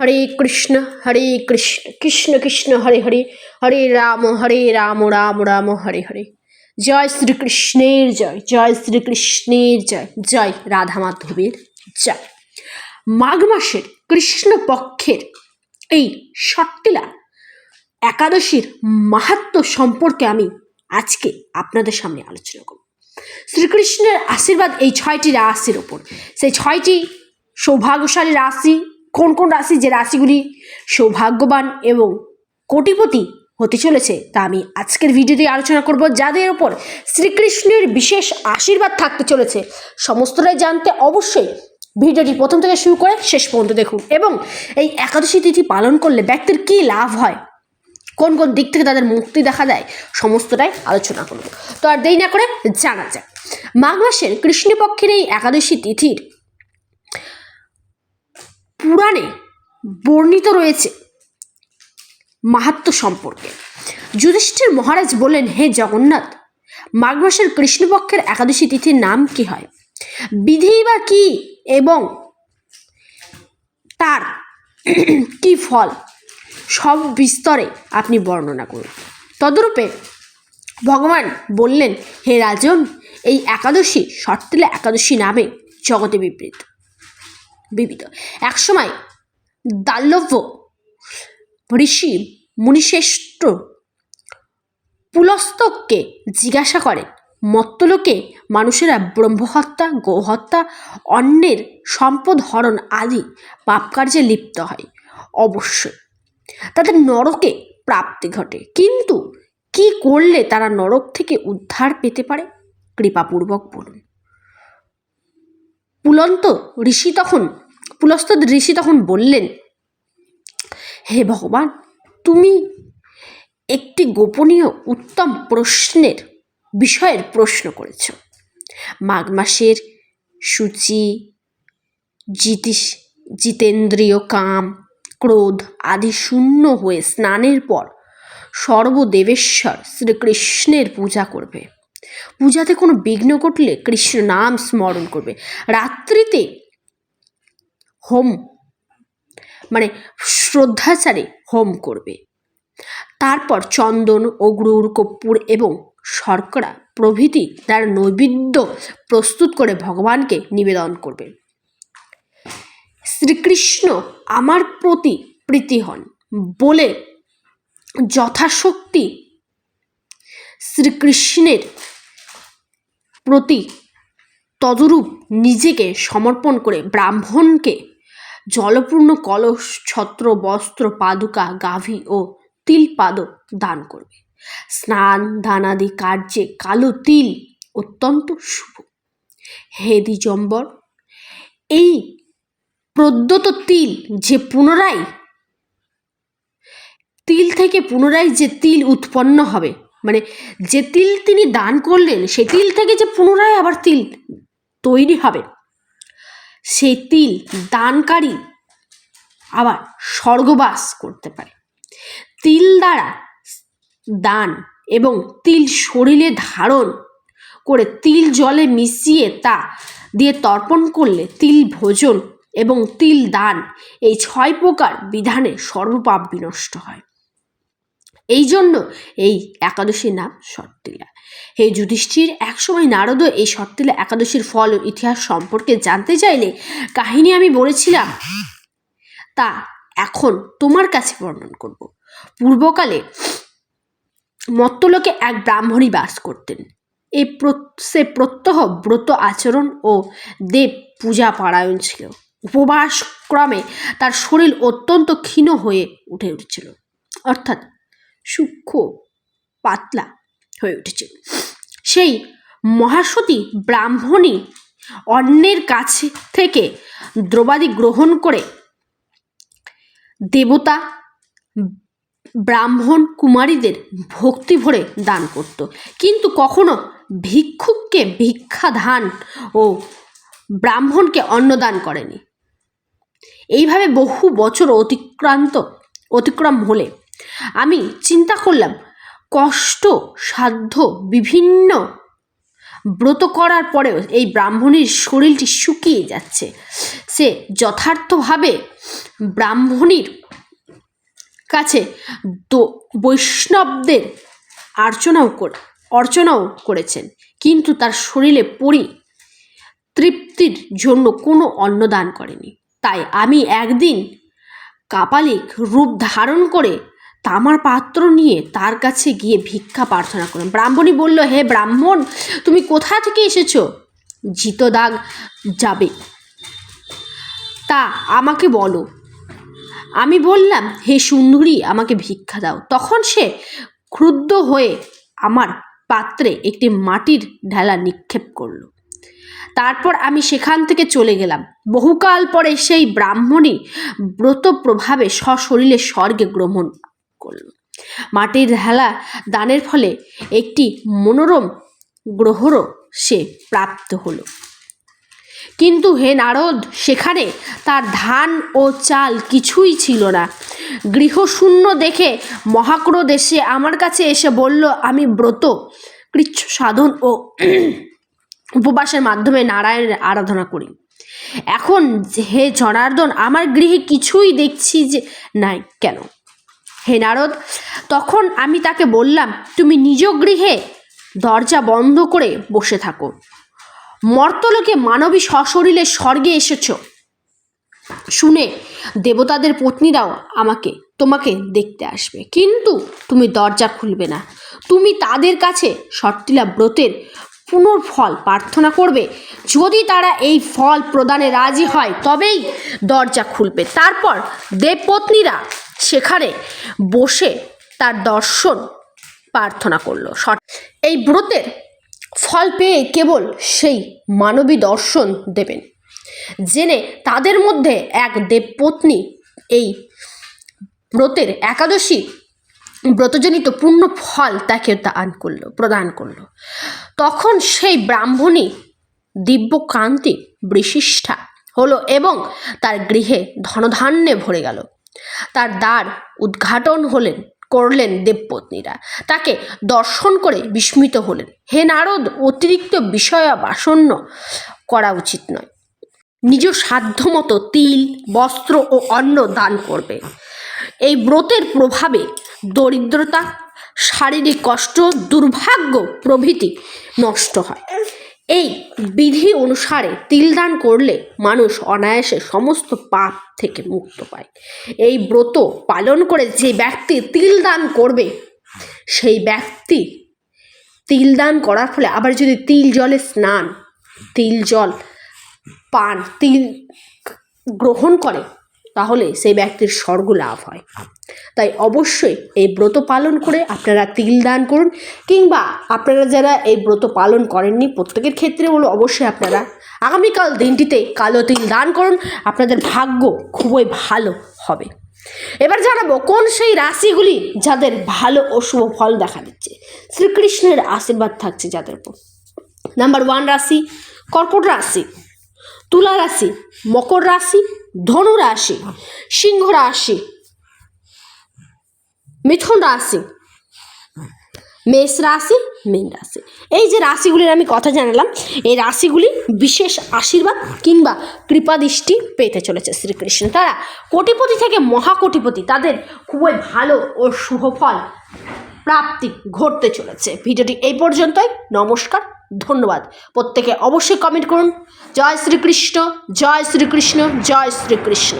হরে কৃষ্ণ হরে কৃষ্ণ কৃষ্ণ কৃষ্ণ, হরে হরে হরে রাম হরে রাম রাম রাম, হরে হরে। জয় শ্রীকৃষ্ণের জয় জয় শ্রীকৃষ্ণের জয় জয় রাধা মাধবের জয়। মাঘ মাসের কৃষ্ণপক্ষের এই সট্টিলা একাদশীর মাহাত্ম সম্পর্কে আমি আজকে আপনাদের সামনে আলোচনা করব। শ্রীকৃষ্ণের আশীর্বাদ এই ছয়টি রাশির ওপর। সেই ছয়টি সৌভাগ্যশালী রাশি কোন কোন রাশি যে রাশিগুলি সৌভাগ্যবান এবং কোটিপতি হতে চলেছে তা আমি আজকের ভিডিওতে আলোচনা করব, যাদের ওপর শ্রীকৃষ্ণের বিশেষ আশীর্বাদ থাকতে চলেছে। সমস্তটাই জানতে অবশ্যই ভিডিওটি প্রথম থেকে শুরু করে শেষ পর্যন্ত দেখুন এবং এই একাদশী তিথি পালন করলে ব্যক্তির কী লাভ হয়, কোন কোন দিক থেকে তাদের মুক্তি দেখা দেয়, সমস্তটাই আলোচনা করব। তো আর দেরি না করে জানা যায় মাঘ মাসের কৃষ্ণপক্ষের এই একাদশী তিথির পুরাণে বর্ণিত রয়েছে মাহাত্ম সম্পর্কে। যুধিষ্ঠির মহারাজ বললেন, হে জগন্নাথ মাঘ মাসের কৃষ্ণপক্ষের একাদশী তিথির নাম কি হয়? বিধি বা কি এবং তার কি ফল? সব বিস্তরে আপনি বর্ণনা করুন। তদরূপে ভগবান বললেন, হে রাজন, এই একাদশী শর্তিলা একাদশী নামে জগতে বিবৃত বিবিধ। একসময় দাল্লভ্য ঋষি মুনিশ্রেষ্ঠ পুলস্তককে জিজ্ঞাসা করেন, মত্তলোকে মানুষেরা ব্রহ্মহত্যা, গোহত্যা, অন্যের সম্পদ হরণ আদি পাপকার্যে লিপ্ত হয়। অবশ্যই, তাদের নরকে প্রাপ্তি ঘটে। কিন্তু কি করলে তারা নরক থেকে উদ্ধার পেতে পারে? কৃপাপূর্বক বলুন। পুলন্ত ঋষি তখন, পুলস্ত ঋষি তখন বললেন, হে ভগবান, তুমি একটি গোপনীয় উত্তম প্রশ্নের বিষয়ের প্রশ্ন করেছ। মাঘ মাসের সূচি জিতিস জিতেন্দ্রীয় কাম, ক্রোধ আদি শূন্য হয়ে স্নানের পর সর্বদেবেশ্বর শ্রীকৃষ্ণের পূজা করবে। পূজাতে কোনো বিঘ্ন ঘটলে কৃষ্ণ নাম স্মরণ করবে। রাত্রিতে হোম মানে শ্রদ্ধাচারে হোম করবে। তারপর চন্দন অগ্রুর কর্পূর এবং শর্করা প্রভৃতি তার নৈবেদ্য প্রস্তুত করে ভগবানকে নিবেদন করবে। শ্রীকৃষ্ণ আমার প্রতি প্রীতি হন বলে যথাশক্তি শ্রীকৃষ্ণের প্রতি তদরূপ নিজেকে সমর্পণ করে ব্রাহ্মণকে জলপূর্ণ কলস, ছত্র, বস্ত্র, পাদুকা, গাভী ও তিল পাদক দান করবে। স্নান, দানাদি কার্যে কালো তিল অত্যন্ত শুভ। হে দ্বিজম্বর এই প্রদ্যত তিল যে পুনরায়, তিল থেকে পুনরায় যে তিল উৎপন্ন হবে মানে যে তিল তিনি দান করলেন, সে তিল থেকে যে পুনরায় আবার তিল তৈরি হবে সেই তিল দানকারী আবার স্বর্গবাস করতে পারে। তিল দ্বারা দান এবং তিল শরীরে ধারণ করে তিল জলে মিশিয়ে তা দিয়ে তর্পণ করলে তিল ভোজন এবং তিল দান, এই ছয় প্রকার বিধানে সর্বপাপ বিনষ্ট হয়। এই জন্য এই একাদশীর নাম শর্তিলা। হে যুধিষ্ঠির, একসময় নারদ এই শর্তিলা একাদশীর ফল ও ইতিহাস সম্পর্কে জানতে চাইলে কাহিনী আমি বলেছিলাম। তা এখন তোমার কাছে বর্ণন করব। পূর্বকালে মত্তলোকে এক ব্রাহ্মণী বাস করতেন। এ সে প্রত্যহ ব্রত আচরণ ও দেব পূজা পারায়ণ ছিল। উপবাস ক্রমে তার শরীর অত্যন্ত ক্ষীণ হয়ে উঠে উঠেছিল। অর্থাৎ সূক্ষ্ম, পাতলা হয়ে উঠেছে। সেই মহাসতী ব্রাহ্মণী অন্যের কাছে থেকে দ্রৌবাদি গ্রহণ করে দেবতা, ব্রাহ্মণ কুমারীদের ভক্তি ভরে দান করত। কিন্তু কখনো ভিক্ষুককে ভিক্ষা ধান ও ব্রাহ্মণকে অন্নদান করেনি। এইভাবে বহু বছর অতিক্রান্ত, অতিক্রম হলে আমি চিন্তা করলাম, কষ্ট, সাধ্য, বিভিন্ন ব্রত করার পরেও এই ব্রাহ্মণীর শরীরটি শুকিয়ে যাচ্ছে। সে যথার্থভাবে ব্রাহ্মণীর কাছে বৈষ্ণবদের আর্চনাও করে, অর্চনাও করেছেন। কিন্তু তার শরীরে পরি তৃপ্তির জন্য কোনো অন্নদান করেনি। তাই আমি একদিন কাপালিক রূপ ধারণ করে তামার পাত্র নিয়ে তার কাছে গিয়ে ভিক্ষা প্রার্থনা করলাম ব্রাহ্মণী বলল, হে ব্রাহ্মণ, তুমি কোথা থেকে এসেছ? জিতদাগ যাবে। তা আমাকে বলো। আমি বললাম, হে সুন্দরী, আমাকে ভিক্ষা দাও। তখন সে ক্রুদ্ধ হয়ে আমার পাত্রে একটি মাটির ঢেলা নিক্ষেপ করল। তারপর আমি সেখান থেকে চলে গেলাম। বহুকাল পরে সেই ব্রাহ্মণী ব্রত প্রভাবে সশরীরে স্বর্গে গ্রহণ করল। মাটির ঢেলা দানের ফলে একটি মনোরম গ্রহরও সে প্রাপ্ত হলো। কিন্তু হে নারদ, সেখানে তার ধান ও চাল কিছুই ছিল না। গৃহশূন্য দেখে মহাক্রোধ এসে আমার কাছে এসে বলল, আমি ব্রত, কৃচ্ছ সাধন ও উপবাসের মাধ্যমে নারায়ণের আরাধনা করি। এখন হে জনার্দন, আমার গৃহে কিছুই দেখছি যে নাই কেন? হে নারদ, তখন আমি তাকে বললাম, তুমি নিজ গৃহে দরজা বন্ধ করে বসে থাকো। মর্তলোকে মানবী সশরীরে স্বর্গে এসেছ। শুনে দেবতাদের পত্নীরাও আমাকে, তোমাকে দেখতে আসবে। কিন্তু তুমি দরজা খুলবে না। তুমি তাদের কাছে সট্টিলা ব্রতের পুনর্ফল প্রার্থনা করবে। যদি তারা এই ফল প্রদানে রাজি হয়, তবেই দরজা খুলবে। তারপর দেবপত্নীরা সেখানে বসে তার দর্শন প্রার্থনা করল। এই ব্রতের ফল পেয়ে কেবল সেই মানবী দর্শন দেবেন। জেনে তাদের মধ্যে এক দেবপত্নী এই ব্রতের একাদশী ব্রতজনিত পূর্ণ ফল তাকে দান করল, প্রদান করল। তখন সেই ব্রাহ্মণী দিব্যকান্তি বিশিষ্ঠা হলো এবং তার গৃহে ধনধান্যে ভরে গেল। তার দ্বার উদ্ঘাটন হলেন, করলেন দেবপত্নীরা। তাকে দর্শন করে বিস্মিত হলেন। হে নারদ, অতিরিক্ত বিষয় বাসন্ন করা উচিত নয়। নিজ সাধ্যমতো তিল, বস্ত্র ও অন্ন দান করবে। এই ব্রতের প্রভাবে দরিদ্রতা, শারীরিক কষ্ট, দুর্ভাগ্য প্রভৃতি নষ্ট হয়। এই বিধি অনুসারে তিল দান করলে মানুষ অনায়াসে সমস্ত পাপ থেকে মুক্ত পায়। এই ব্রত পালন করে যে ব্যক্তি তিল দান করবে, সেই ব্যক্তি তিল দান করার ফলে আবার যদি তিল জলে স্নান, তিল জল পান, তিল গ্রহণ করে তাহলে সেই ব্যক্তির স্বর্গ লাভ হয়। তাই অবশ্যই এই ব্রত পালন করে আপনারা তিল দান করুন কিংবা আপনারা যারা এই ব্রত পালন করেননি, প্রত্যেকের ক্ষেত্রে হলো অবশ্যই আপনারা আগামীকাল দিনটিতে কালো তিল দান করুন, আপনাদের ভাগ্য খুবই ভালো হবে। এবার জানাব কোন সেই রাশিগুলি যাদের ভালো ও শুভ ফল দেখা দিচ্ছে? শ্রীকৃষ্ণের আশীর্বাদ থাকছে যাদের উপর। নাম্বার ওয়ান রাশি, কর্কট রাশি, তুলা রাশি, মকর রাশি ধনু রাশি সিংহ রাশি মিথুন রাশি মেষ রাশি মীন রাশি এই যে রাশিগুলির আমি কথা জানালাম, এই রাশিগুলি বিশেষ আশীর্বাদ কিংবা কৃপাদৃষ্টি পেতে চলেছে শ্রীকৃষ্ণ। তারা কোটিপতি থেকে মহাকোটিপতি, তাদের খুবই ভালো ও শুভ ফল প্রাপ্তি ঘটতে চলেছে। ভিডিওটি এই পর্যন্তই। নমস্কার। ধন্যবাদ। প্রত্যেকে অবশ্যই কমেন্ট করুন। জয় শ্রীকৃষ্ণ জয় শ্রীকৃষ্ণ জয় শ্রীকৃষ্ণ।